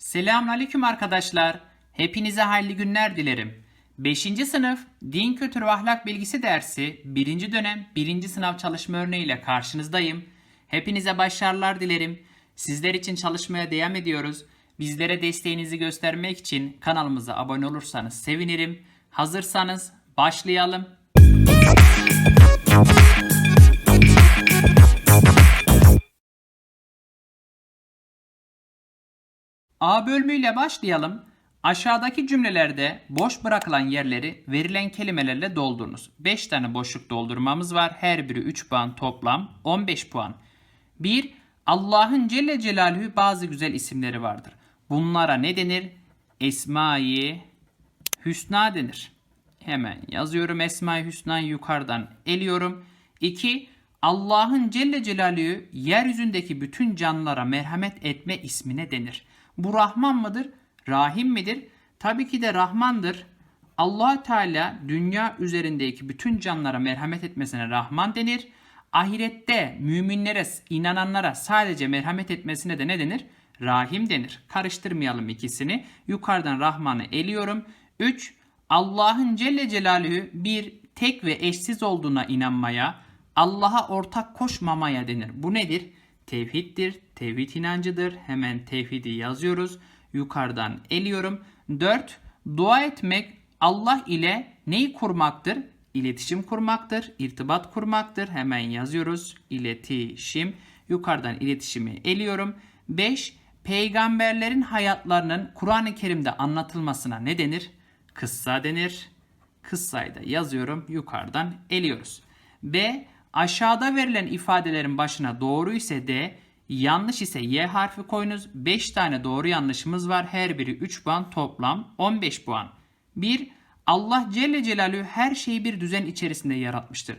Selamünaleyküm arkadaşlar. Hepinize hayırlı günler dilerim. 5. sınıf Din Kültürü ve Ahlak Bilgisi dersi 1. dönem 1. sınav çalışma örneğiyle karşınızdayım. Hepinize başarılar dilerim. Sizler için çalışmaya devam ediyoruz. Bizlere desteğinizi göstermek için kanalımıza abone olursanız sevinirim. Hazırsanız başlayalım. A bölümüyle başlayalım. Aşağıdaki cümlelerde boş bırakılan yerleri verilen kelimelerle doldurunuz. 5 tane boşluk doldurmamız var. Her biri 3 puan toplam 15 puan. 1. Allah'ın Celle Celaluhu bazı güzel isimleri vardır. Bunlara ne denir? Esma-i Hüsna denir. Hemen yazıyorum Esma-i Hüsna'yı yukarıdan eliyorum. 2. Allah'ın Celle Celaluhu yeryüzündeki bütün canlılara merhamet etme ismine denir. Bu Rahman mıdır? Rahim midir? Tabii ki de Rahmandır. allah Teala dünya üzerindeki bütün canlılara merhamet etmesine Rahman denir. Ahirette müminlere, inananlara sadece merhamet etmesine de ne denir? Rahim denir. Karıştırmayalım ikisini. Yukarıdan Rahman'ı eliyorum. 3. Allah'ın Celle Celaluhu bir tek ve eşsiz olduğuna inanmaya, Allah'a ortak koşmamaya denir. Bu nedir? Tevhiddir, tevhid inancıdır. Hemen tevhidi yazıyoruz. Yukarıdan eliyorum. 4. Dua etmek Allah ile neyi kurmaktır? İletişim kurmaktır, irtibat kurmaktır. Hemen yazıyoruz. İletişim. Yukarıdan iletişimi eliyorum. 5. Peygamberlerin hayatlarının Kur'an-ı Kerim'de anlatılmasına ne denir? Kıssa denir. Kıssayı da yazıyorum. Yukarıdan eliyoruz. B. Aşağıda verilen ifadelerin başına doğru ise D, yanlış ise Y harfi koyunuz. 5 tane doğru yanlışımız var. Her biri 3 puan toplam 15 puan. 1. Allah Celle Celaluhu her şeyi bir düzen içerisinde yaratmıştır.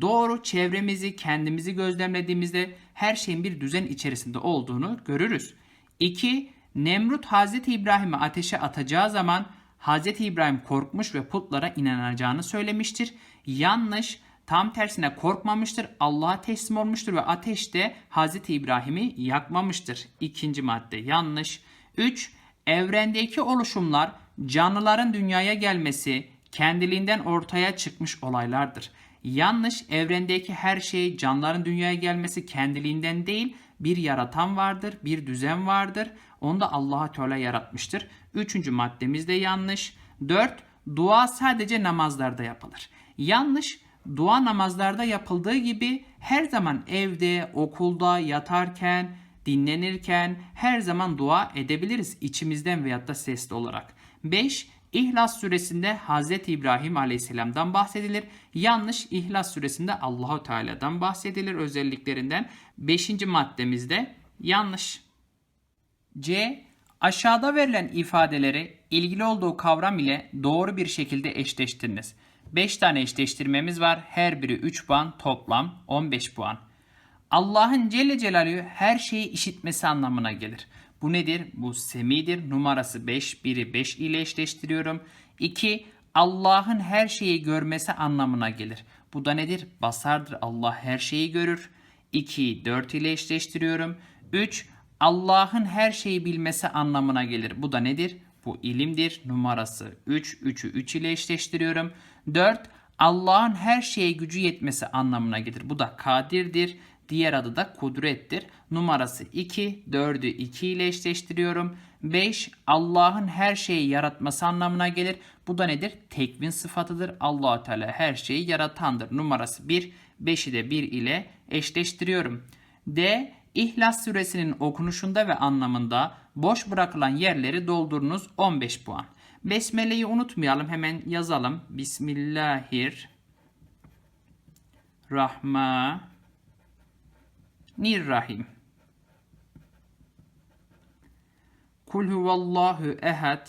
Doğru çevremizi, kendimizi gözlemlediğimizde her şeyin bir düzen içerisinde olduğunu görürüz. 2. Nemrut Hazreti İbrahim'i ateşe atacağı zaman Hazreti İbrahim korkmuş ve putlara inanacağını söylemiştir. Yanlış. Tam tersine korkmamıştır. Allah'a teslim olmuştur ve ateşte Hazreti İbrahim'i yakmamıştır. İkinci madde yanlış. 3. Evrendeki oluşumlar canlıların dünyaya gelmesi kendiliğinden ortaya çıkmış olaylardır. Yanlış evrendeki her şey canlıların dünyaya gelmesi kendiliğinden değil bir yaratan vardır, bir düzen vardır. Onu da Allah Teala yaratmıştır. Üçüncü maddemiz de yanlış. 4. Dua sadece namazlarda yapılır. Yanlış dua namazlarda yapıldığı gibi her zaman evde, okulda, yatarken, dinlenirken her zaman dua edebiliriz içimizden veyahut da sesli olarak. 5. İhlas suresinde Hz. İbrahim Aleyhisselam'dan bahsedilir. Yanlış İhlas suresinde Allahu Teala'dan bahsedilir özelliklerinden. 5. maddemizde yanlış. C. Aşağıda verilen ifadeleri ilgili olduğu kavram ile doğru bir şekilde eşleştiriniz. 5 tane eşleştirmemiz var. Her biri 3 puan, toplam 15 puan. Allah'ın Celle Celaluhu her şeyi işitmesi anlamına gelir. Bu nedir? Bu semidir. Numarası 5. Biri 5 ile eşleştiriyorum. 2. Allah'ın her şeyi görmesi anlamına gelir. Bu da nedir? Basardır. Allah her şeyi görür. 2'yi 4 ile eşleştiriyorum. 3. Allah'ın her şeyi bilmesi anlamına gelir. Bu da nedir? Bu ilimdir. Numarası 3. 3'ü 3 ile eşleştiriyorum. 4. Allah'ın her şeye gücü yetmesi anlamına gelir. Bu da kadirdir. Diğer adı da kudrettir. Numarası 2. 4'ü 2 ile eşleştiriyorum. 5. Allah'ın her şeyi yaratması anlamına gelir. Bu da nedir? Tekvin sıfatıdır. allah Teala her şeyi yaratandır. Numarası 1. 5'i de 1 ile eşleştiriyorum. D. İhlas suresinin okunuşunda ve anlamında boş bırakılan yerleri doldurunuz 15 puan. Besmele'yi unutmayalım hemen yazalım. Bismillahirrahmanirrahim. Kul huvallahu ehad.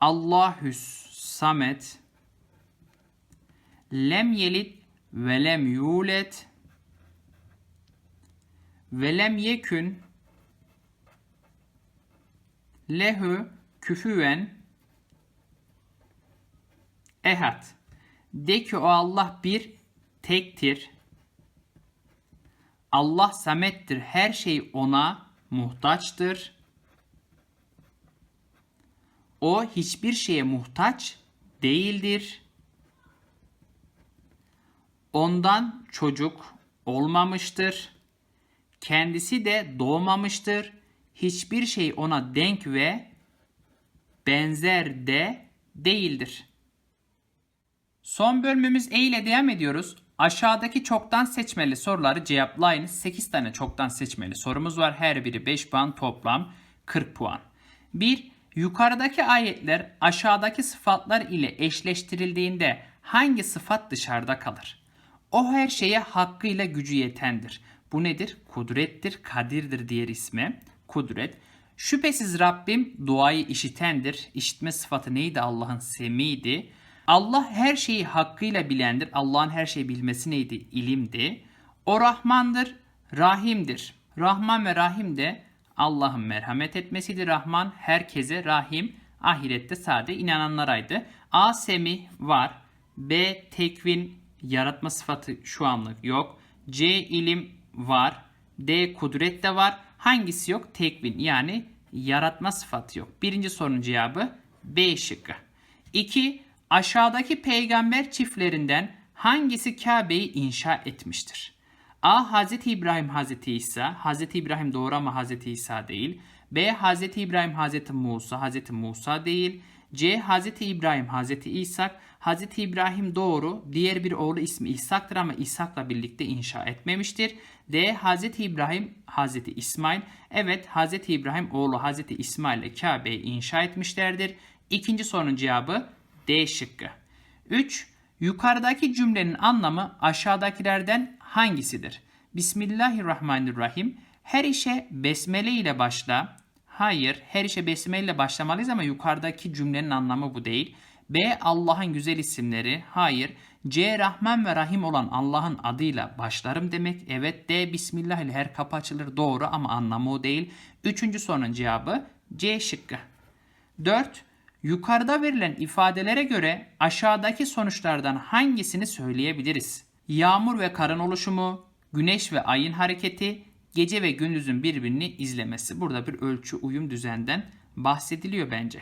Allahüs samet. Lem yelit ve lem yulet ve lem yekün lehu küfüven ehad. De ki o Allah bir tektir. Allah samettir. Her şey ona muhtaçtır. O hiçbir şeye muhtaç değildir. Ondan çocuk olmamıştır. Kendisi de doğmamıştır. Hiçbir şey ona denk ve benzer de değildir. Son bölümümüz E ile devam ediyoruz. Aşağıdaki çoktan seçmeli soruları cevaplayınız. 8 tane çoktan seçmeli sorumuz var. Her biri 5 puan toplam 40 puan. 1. Yukarıdaki ayetler aşağıdaki sıfatlar ile eşleştirildiğinde hangi sıfat dışarıda kalır? O her şeye hakkıyla gücü yetendir. Bu nedir? Kudrettir, kadirdir diğer ismi. Kudret. Şüphesiz Rabbim duayı işitendir. İşitme sıfatı neydi? Allah'ın semiydi. Allah her şeyi hakkıyla bilendir. Allah'ın her şeyi bilmesi neydi? İlimdi. O Rahmandır, Rahim'dir. Rahman ve Rahim de Allah'ın merhamet etmesidir. Rahman herkese, Rahim ahirette sade inananlaraydı. A semih var. B tekvin yaratma sıfatı şu anlık yok. C ilim var. D kudret de var. Hangisi yok? Tekvin yani yaratma sıfatı yok. Birinci sorunun cevabı B şıkkı. 2. Aşağıdaki peygamber çiftlerinden hangisi Kabe'yi inşa etmiştir? A. Hz. İbrahim Hz. İsa. Hz. İbrahim doğru ama Hz. İsa değil. B. Hz. İbrahim Hz. Musa. Hz. Musa değil. C. Hz. İbrahim Hz. İshak. Hz. İbrahim doğru. Diğer bir oğlu ismi İshak'tır ama İshak'la birlikte inşa etmemiştir. D. Hz. İbrahim Hz. İsmail. Evet Hz. İbrahim oğlu Hz. İsmail ile Kabe'yi inşa etmişlerdir. İkinci sorunun cevabı D şıkkı. 3. Yukarıdaki cümlenin anlamı aşağıdakilerden hangisidir? Bismillahirrahmanirrahim. Her işe besmele ile başla. Hayır, her işe besmele başlamalıyız ama yukarıdaki cümlenin anlamı bu değil. B. Allah'ın güzel isimleri. Hayır. C. Rahman ve Rahim olan Allah'ın adıyla başlarım demek. Evet. D. Bismillah ile her kapı açılır. Doğru ama anlamı o değil. Üçüncü sorunun cevabı C şıkkı. 4. Yukarıda verilen ifadelere göre aşağıdaki sonuçlardan hangisini söyleyebiliriz? Yağmur ve karın oluşumu, güneş ve ayın hareketi, gece ve gündüzün birbirini izlemesi. Burada bir ölçü uyum düzenden bahsediliyor bence.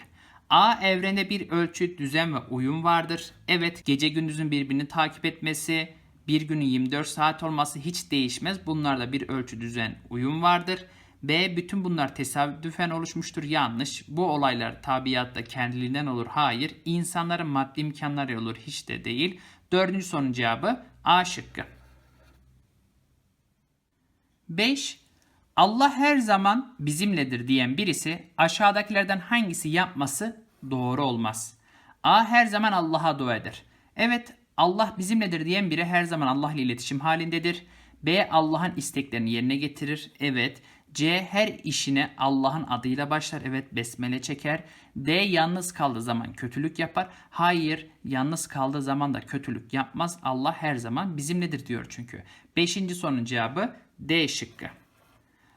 A evrende bir ölçü, düzen ve uyum vardır. Evet gece gündüzün birbirini takip etmesi, bir günün 24 saat olması hiç değişmez. Bunlarda bir ölçü, düzen, uyum vardır. B. Bütün bunlar tesadüfen oluşmuştur. Yanlış. Bu olaylar tabiatta kendiliğinden olur. Hayır. İnsanların maddi imkanları olur. Hiç de değil. Dördüncü sorunun cevabı A şıkkı. 5. Allah her zaman bizimledir diyen birisi aşağıdakilerden hangisi yapması doğru olmaz. A. Her zaman Allah'a dua eder. Evet Allah bizimledir diyen biri her zaman Allah ile iletişim halindedir. B. Allah'ın isteklerini yerine getirir. Evet. C. Her işine Allah'ın adıyla başlar. Evet besmele çeker. D. Yalnız kaldığı zaman kötülük yapar. Hayır yalnız kaldığı zaman da kötülük yapmaz. Allah her zaman bizimledir diyor çünkü. Beşinci sorunun cevabı D şıkkı.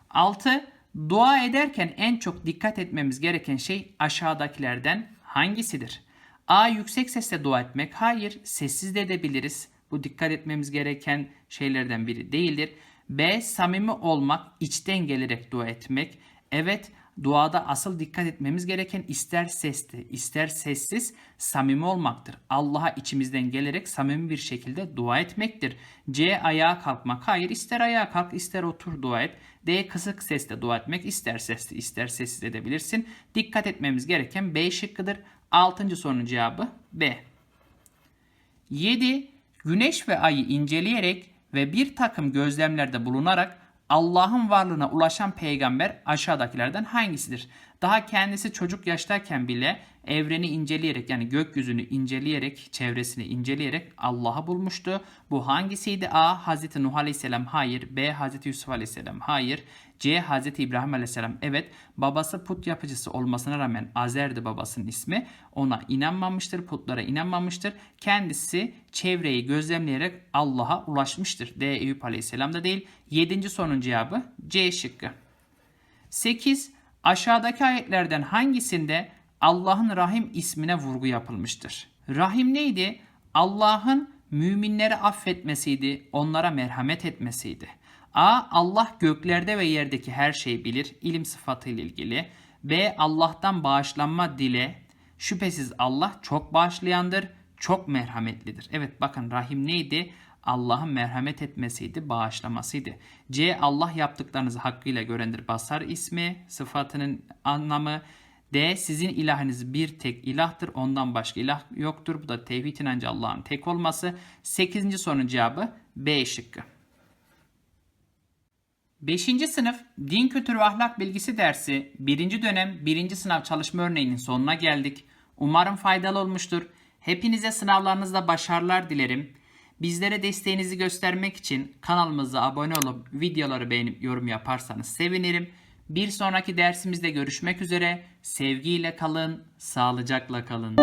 6. Dua ederken en çok dikkat etmemiz gereken şey aşağıdakilerden hangisidir? A. Yüksek sesle dua etmek. Hayır sessiz de edebiliriz. Bu dikkat etmemiz gereken şeylerden biri değildir. B. Samimi olmak, içten gelerek dua etmek. Evet, duada asıl dikkat etmemiz gereken ister sesli, ister sessiz samimi olmaktır. Allah'a içimizden gelerek samimi bir şekilde dua etmektir. C. Ayağa kalkmak. Hayır, ister ayağa kalk, ister otur dua et. D. Kısık sesle dua etmek. ister sesli, ister sessiz edebilirsin. Dikkat etmemiz gereken B şıkkıdır. Altıncı sorunun cevabı B. 7. Güneş ve ayı inceleyerek ve bir takım gözlemlerde bulunarak Allah'ın varlığına ulaşan peygamber aşağıdakilerden hangisidir? Daha kendisi çocuk yaştayken bile evreni inceleyerek yani gökyüzünü inceleyerek, çevresini inceleyerek Allah'ı bulmuştu. Bu hangisiydi? A. Hz. Nuh Aleyhisselam hayır. B. Hz. Yusuf Aleyhisselam hayır. C. Hz. İbrahim Aleyhisselam evet. Babası put yapıcısı olmasına rağmen Azer'di babasının ismi. Ona inanmamıştır, putlara inanmamıştır. Kendisi çevreyi gözlemleyerek Allah'a ulaşmıştır. D. Eyüp Aleyhisselam da değil. Yedinci sorunun cevabı C şıkkı. 8. Aşağıdaki ayetlerden hangisinde Allah'ın Rahim ismine vurgu yapılmıştır? Rahim neydi? Allah'ın müminleri affetmesiydi, onlara merhamet etmesiydi. A. Allah göklerde ve yerdeki her şeyi bilir. İlim sıfatı ile ilgili. B. Allah'tan bağışlanma dile. Şüphesiz Allah çok bağışlayandır, çok merhametlidir. Evet bakın rahim neydi? Allah'ın merhamet etmesiydi, bağışlamasıydı. C. Allah yaptıklarınızı hakkıyla görendir. Basar ismi, sıfatının anlamı. D. Sizin ilahınız bir tek ilahtır. Ondan başka ilah yoktur. Bu da tevhid inancı Allah'ın tek olması. 8. sorunun cevabı B şıkkı. 5. sınıf Din Kültürü ve Ahlak Bilgisi dersi 1. dönem 1. sınav çalışma örneğinin sonuna geldik. Umarım faydalı olmuştur. Hepinize sınavlarınızda başarılar dilerim. Bizlere desteğinizi göstermek için kanalımıza abone olup videoları beğenip yorum yaparsanız sevinirim. Bir sonraki dersimizde görüşmek üzere. Sevgiyle kalın, sağlıcakla kalın.